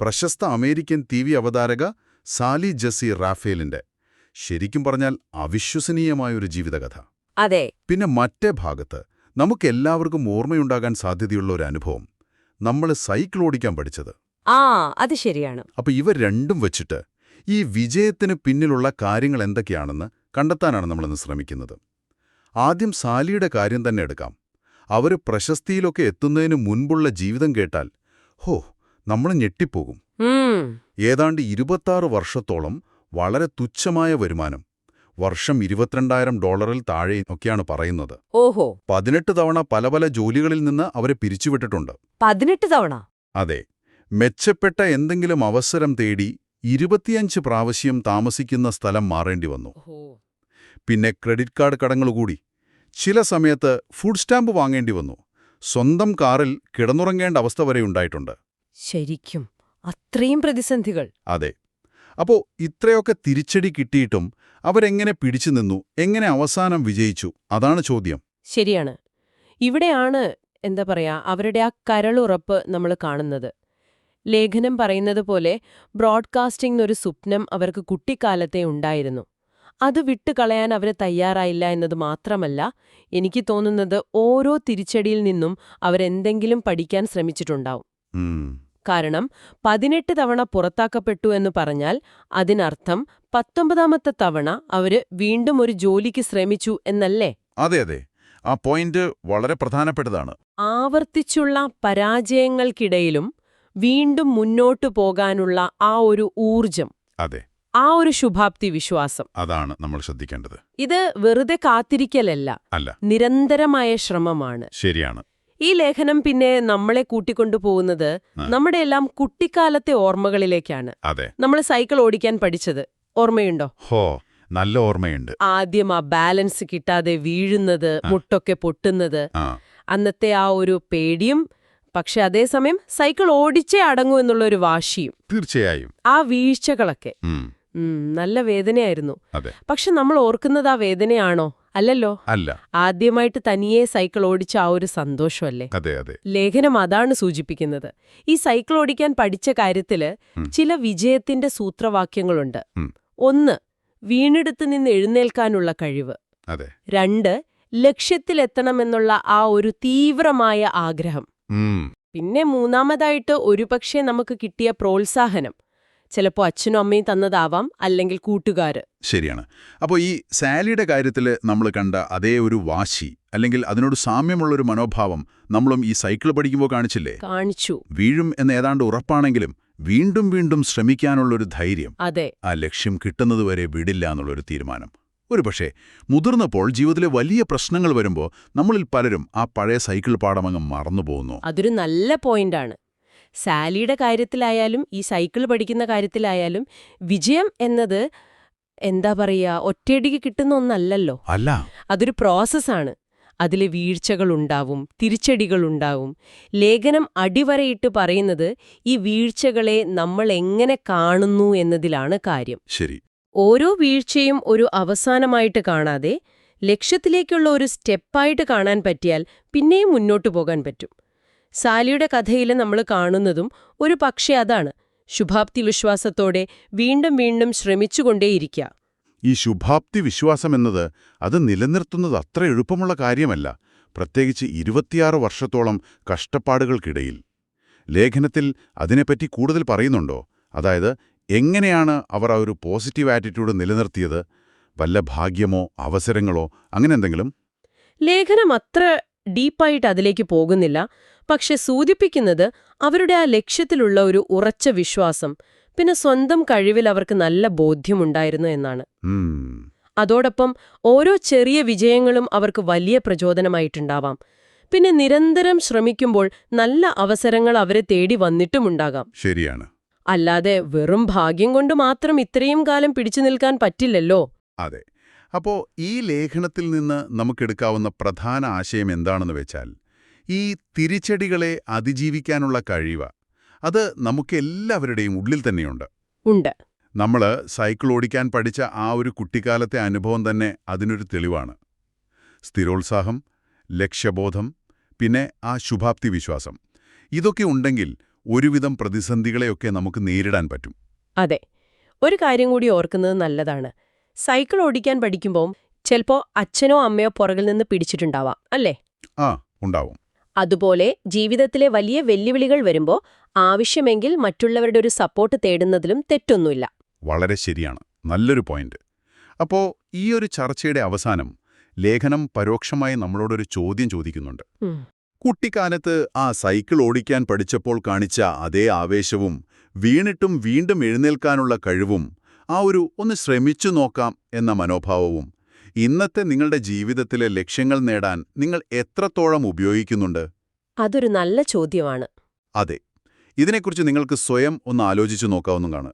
പ്രശസ്ത American T V അവതാരക Sally Jessy റാഫേലിന്റെ ശരിക്കും പറഞ്ഞാൽ അവിശ്വസനീയമായൊരു ജീവിതകഥ. അതെ. പിന്നെ മറ്റേ ഭാഗത്ത് നമുക്കെല്ലാവർക്കും ഓർമ്മയുണ്ടാകാൻ സാധ്യതയുള്ള ഒരു അനുഭവം നമ്മൾ സൈക്കിൾ ഓടിക്കാൻ പഠിച്ചത്. ആ അത് ശരിയാണ്. അപ്പൊ ഇവ രണ്ടും വെച്ചിട്ട് ഈ വിജയത്തിന് പിന്നിലുള്ള കാര്യങ്ങൾ എന്തൊക്കെയാണെന്ന് കണ്ടെത്താനാണ് നമ്മളിന്ന് ശ്രമിക്കുന്നത്. ആദ്യം സാലിയുടെ കാര്യം തന്നെ എടുക്കാം. അവർ പ്രശസ്തിയിലൊക്കെ എത്തുന്നതിന് മുൻപുള്ള ജീവിതം കേട്ടാൽ ഹോ നമ്മൾ ഞെട്ടിപ്പോകും. ഏതാണ്ട് ഇരുപത്താറ് വർഷത്തോളം വളരെ തുച്ഛമായ വരുമാനം വർഷം ഇരുപത്തിരണ്ടായിരം ഡോളറിൽ താഴെ ഒക്കെയാണ് പറയുന്നത്. ഓഹോ. പതിനെട്ട് തവണ പല പല ജോലികളിൽ നിന്ന് അവരെ പിരിച്ചുവിട്ടിട്ടുണ്ട്. പതിനെട്ട് തവണ? അതെ. മെച്ചപ്പെട്ട എന്തെങ്കിലും അവസരം തേടി ഇരുപത്തിയഞ്ച് പ്രാവശ്യം താമസിക്കുന്ന സ്ഥലം മാറേണ്ടി വന്നു. പിന്നെ ക്രെഡിറ്റ് കാർഡ് കടങ്ങളുകൂടി ചില സമയത്ത് ഫുഡ് സ്റ്റാമ്പ് വാങ്ങേണ്ടി വന്നു. സ്വന്തം കാറിൽ കിടന്നുറങ്ങേണ്ട അവസ്ഥ വരെ ഉണ്ടായിട്ടുണ്ട്. ശരിക്കും അത്രയും പ്രതിസന്ധികൾ. അതെ. അപ്പോ ഇത്രയൊക്കെ തിരിച്ചടി കിട്ടിയിട്ടും അവരെങ്ങനെ പിടിച്ചു നിന്നു? എങ്ങനെ അവസാനം വിജയിച്ചു? അതാണ് ചോദ്യം. ശരിയാണ്. ഇവിടെയാണ് എന്താ പറയാ അവരുടെ ആ കരളുറപ്പ് നമ്മൾ കാണുന്നത്. ലേഖനം പറയുന്നത് പോലെ ബ്രോഡ്കാസ്റ്റിംഗ് ഒരു സ്വപ്നം അവർക്ക് കുട്ടിക്കാലത്തെ ഉണ്ടായിരുന്നു. അത് വിട്ടുകളയാൻ അവർ തയ്യാറായില്ല എന്നത് മാത്രമല്ല എനിക്ക് തോന്നുന്നത് ഓരോ തിരിച്ചടിയിൽ നിന്നും അവരെന്തെങ്കിലും പഠിക്കാൻ ശ്രമിച്ചിട്ടുണ്ടാവും. കാരണം പതിനെട്ട് തവണ പുറത്താക്കപ്പെട്ടു എന്ന് പറഞ്ഞാൽ അതിനർത്ഥം പത്തൊമ്പതാമത്തെ തവണ അവർ വീണ്ടും ഒരു ജോലിക്ക് ശ്രമിച്ചു എന്നല്ലേ? അതെ അതെ. ആ പോയിന്റ് വളരെ പ്രധാനപ്പെട്ടതാണ്. ആവർത്തിച്ചുള്ള പരാജയങ്ങൾക്കിടയിലും വീണ്ടും മുന്നോട്ടു പോകാനുള്ള ആ ഒരു ഊർജം അതെ. ആ ഒരു ശുഭാപ്തി വിശ്വാസം. അതാണ് നമ്മൾ ശ്രദ്ധിക്കേണ്ടത്. ഇത് വെറുതെ കാത്തിരിക്കലല്ല. അല്ല. നിരന്തരമായ ശ്രമമാണ്. ശരിയാണ്. ഈ ലേഖനം പിന്നെ നമ്മളെ കൂട്ടിക്കൊണ്ടുപോകുന്നത് പോകുന്നത് നമ്മുടെ എല്ലാം കുട്ടിക്കാലത്തെ ഓർമ്മകളിലേക്കാണ്. നമ്മൾ സൈക്കിൾ ഓടിക്കാൻ പഠിച്ചത്. ഓർമ്മയുണ്ടോ? ഹോ നല്ല ഓർമ്മയുണ്ട്. ആദ്യം ആ ബാലൻസ് കിട്ടാതെ വീഴുന്നത് മുട്ടൊക്കെ പൊട്ടുന്നത്. അന്നത്തെ ആ ഒരു പേടിയും പക്ഷെ അതേസമയം സൈക്കിൾ ഓടിച്ചേ അടങ്ങൂ എന്നുള്ള ഒരു വാശിയും തീർച്ചയായും. ആ വീഴ്ചകളൊക്കെ. നല്ല വേദനയായിരുന്നു. പക്ഷെ നമ്മൾ ഓർക്കുന്നത് ആ വേദനയാണോ? അല്ലല്ലോ? അല്ല. ആദ്യമായിട്ട് തനിയെ സൈക്കിൾ ഓടിച്ച ആ ഒരു സന്തോഷമല്ലേ? അതെ അതെ. ലേഖനം അതാണ് സൂചിപ്പിക്കുന്നത്. ഈ സൈക്കിൾ ഓടിക്കാൻ പഠിച്ച കാര്യത്തിൽ ചില വിജയത്തിന്റെ സൂത്രവാക്യങ്ങളുണ്ട്. ഒന്ന് വീണെടുത്ത് നിന്ന് എഴുന്നേൽക്കാനുള്ള കഴിവ്. അതെ. രണ്ട് ലക്ഷ്യത്തിലെത്തണമെന്നുള്ള ആ ഒരു തീവ്രമായ ആഗ്രഹം. പിന്നെ മൂന്നാമതായിട്ട് ഒരുപക്ഷെ നമുക്ക് കിട്ടിയ പ്രോത്സാഹനം. ചിലപ്പോ അച്ഛനും അമ്മയും തന്നതാവാം അല്ലെങ്കിൽ കൂട്ടുകാര്. ശരിയാണ്. അപ്പോൾ ഈ സാലിയുടെ കാര്യത്തിൽ നമ്മൾ കണ്ട അതേ ഒരു വാശി അല്ലെങ്കിൽ അതിനോട് സാമ്യമുള്ള ഒരു മനോഭാവം നമ്മളും ഈ സൈക്കിൾ പഠിക്കുമ്പോൾ കാണിച്ചില്ലേ? കാണിച്ചു. വീഴും എന്ന് ഏതാണ്ട് ഉറപ്പാണെങ്കിലും വീണ്ടും വീണ്ടും ശ്രമിക്കാനുള്ളൊരു ധൈര്യം. അതെ. ആ ലക്ഷ്യം കിട്ടുന്നതുവരെ വിടില്ല എന്നുള്ളൊരു തീരുമാനം. ഒരുപക്ഷെ മുതിർന്നപ്പോൾ ജീവിതത്തിലെ വലിയ പ്രശ്നങ്ങൾ വരുമ്പോൾ നമ്മളിൽ പലരും ആ പഴയ സൈക്കിൾ പാഠമങ്ങ് മറന്നുപോകുന്നു. അതൊരു നല്ല പോയിന്റാണ്. സാലിയുടെ കാര്യത്തിലായാലും ഈ സൈക്കിൾ പഠിക്കുന്ന കാര്യത്തിലായാലും വിജയം എന്നത് എന്താ പറയുക ഒറ്റയടിക്ക് കിട്ടുന്ന ഒന്നല്ലല്ലോ. അല്ല. അതൊരു പ്രോസസ്സാണ്. അതിൽ വീഴ്ചകളുണ്ടാവും തിരിച്ചടികളുണ്ടാവും. ലേഖനം അടിവരയിട്ട് പറയുന്നത് ഈ വീഴ്ചകളെ നമ്മൾ എങ്ങനെ കാണുന്നു എന്നതിലാണ് കാര്യം. ശരി. ഓരോ വീഴ്ചയും ഒരു അവസാനമായിട്ട് കാണാതെ ലക്ഷ്യത്തിലേക്കുള്ള ഒരു സ്റ്റെപ്പായിട്ട് കാണാൻ പറ്റിയാൽ പിന്നെയും മുന്നോട്ടു പോകാൻ പറ്റും. സാലിയുടെ കഥയിൽ നമ്മൾ കാണുന്നതും ഒരു പക്ഷേ അതാണ്. ശുഭാപ്തി വിശ്വാസത്തോടെ വീണ്ടും വീണ്ടും ശ്രമിച്ചുകൊണ്ടേയിരിക്കുക. ഈ ശുഭാപ്തി വിശ്വാസം എന്നത് അത് നിലനിർത്തുന്നത് അത്ര എളുപ്പമുള്ള കാര്യമല്ല. പ്രത്യേകിച്ച് ഇരുപത്തിയാറ് വർഷത്തോളം കഷ്ടപ്പാടുകൾക്കിടയിൽ. ലേഖനത്തിൽ അതിനെപ്പറ്റി കൂടുതൽ പറയുന്നുണ്ടോ? അതായത് എങ്ങനെയാണ് അവർ ആ ഒരു പോസിറ്റീവ് ആറ്റിറ്റ്യൂഡ് നിലനിർത്തിയത്? വല്ല ഭാഗ്യമോ അവസരങ്ങളോ അങ്ങനെ എന്തെങ്കിലും? ലേഖനം അത്ര ഡീപ്പായിട്ട് അതിലേക്ക് പോകുന്നില്ല. പക്ഷെ സൂചിപ്പിക്കുന്നത് അവരുടെ ആ ലക്ഷ്യത്തിലുള്ള ഒരു ഉറച്ച വിശ്വാസം പിന്നെ സ്വന്തം കഴിവിൽ അവർക്ക് നല്ല ബോധ്യമുണ്ടായിരുന്നു എന്നാണ്. അതോടൊപ്പം ഓരോ ചെറിയ വിജയങ്ങളും അവർക്ക് വലിയ പ്രചോദനമായിട്ടുണ്ടാവാം. പിന്നെ നിരന്തരം ശ്രമിക്കുമ്പോൾ നല്ല അവസരങ്ങൾ അവരെ തേടി വന്നിട്ടുമുണ്ടാകാം. ശരിയാണ്. അല്ലാതെ വെറും ഭാഗ്യം കൊണ്ട് മാത്രം ഇത്രയും കാലം പിടിച്ചു നിൽക്കാൻ പറ്റില്ലല്ലോ. അതെ. അപ്പോ ഈ ലേഖനത്തിൽ നിന്ന് നമുക്കെടുക്കാവുന്ന പ്രധാന ആശയം എന്താണെന്ന് വെച്ചാൽ ഈ തിരിച്ചടികളെ അതിജീവിക്കാനുള്ള കഴിവ് അത് നമുക്കെല്ലാവരുടെയും ഉള്ളിൽ തന്നെയുണ്ട്. ഉണ്ട്. നമ്മൾ സൈക്കിൾ ഓടിക്കാൻ പഠിച്ച ആ ഒരു കുട്ടിക്കാലത്തെ അനുഭവം തന്നെ അതിനൊരു തെളിവാണ്. സ്ഥിരോത്സാഹം ലക്ഷ്യബോധം പിന്നെ ആ ശുഭാപ്തി വിശ്വാസം. ഇതൊക്കെ ഉണ്ടെങ്കിൽ ഒരുവിധം പ്രതിസന്ധികളെയൊക്കെ നമുക്ക് നേരിടാൻ പറ്റും. അതെ. ഒരു കാര്യം കൂടി ഓർക്കുന്നത് നല്ലതാണ്. സൈക്കിൾ ഓടിക്കാൻ പഠിക്കുമ്പോൾ ചിലപ്പോ അച്ഛനോ അമ്മയോ പുറകിൽ നിന്ന് പിടിച്ചിട്ടുണ്ടാവാം അല്ലേ? ആ ഉണ്ടാവും. അതുപോലെ ജീവിതത്തിലെ വലിയ വെല്ലുവിളികൾ വരുമ്പോൾ ആവശ്യമെങ്കിൽ മറ്റുള്ളവരുടെ ഒരു സപ്പോർട്ട് തേടുന്നതിലും തെറ്റൊന്നുമില്ല. വളരെ ശരിയാണ്. നല്ലൊരു പോയിന്റ്. അപ്പോ ഈ ഒരു ചർച്ചയുടെ അവസാനം ലേഖനം പരോക്ഷമായി നമ്മളോടൊരു ചോദ്യം ചോദിക്കുന്നുണ്ട്. കുട്ടിക്കാലത്ത് ആ സൈക്കിൾ ഓടിക്കാൻ പഠിച്ചപ്പോൾ കാണിച്ച അതേ ആവേശവും വീണിട്ടും വീണ്ടും എഴുന്നേൽക്കാനുള്ള കഴിവും ആ ഒരു ഒന്ന് ശ്രമിച്ചു നോക്കാം എന്ന മനോഭാവവും. ഇന്നത്തെ നിങ്ങളുടെ ജീവിതത്തിലെ ലക്ഷ്യങ്ങൾ നേടാൻ നിങ്ങൾ എത്രത്തോളം ഉപയോഗിക്കുന്നുണ്ട്? അതൊരു നല്ല ചോദ്യമാണ്. അതെ. ഇതിനെക്കുറിച്ച് നിങ്ങൾക്ക് സ്വയം ഒന്ന് ആലോചിച്ചു നോക്കാവുന്നതാണ്.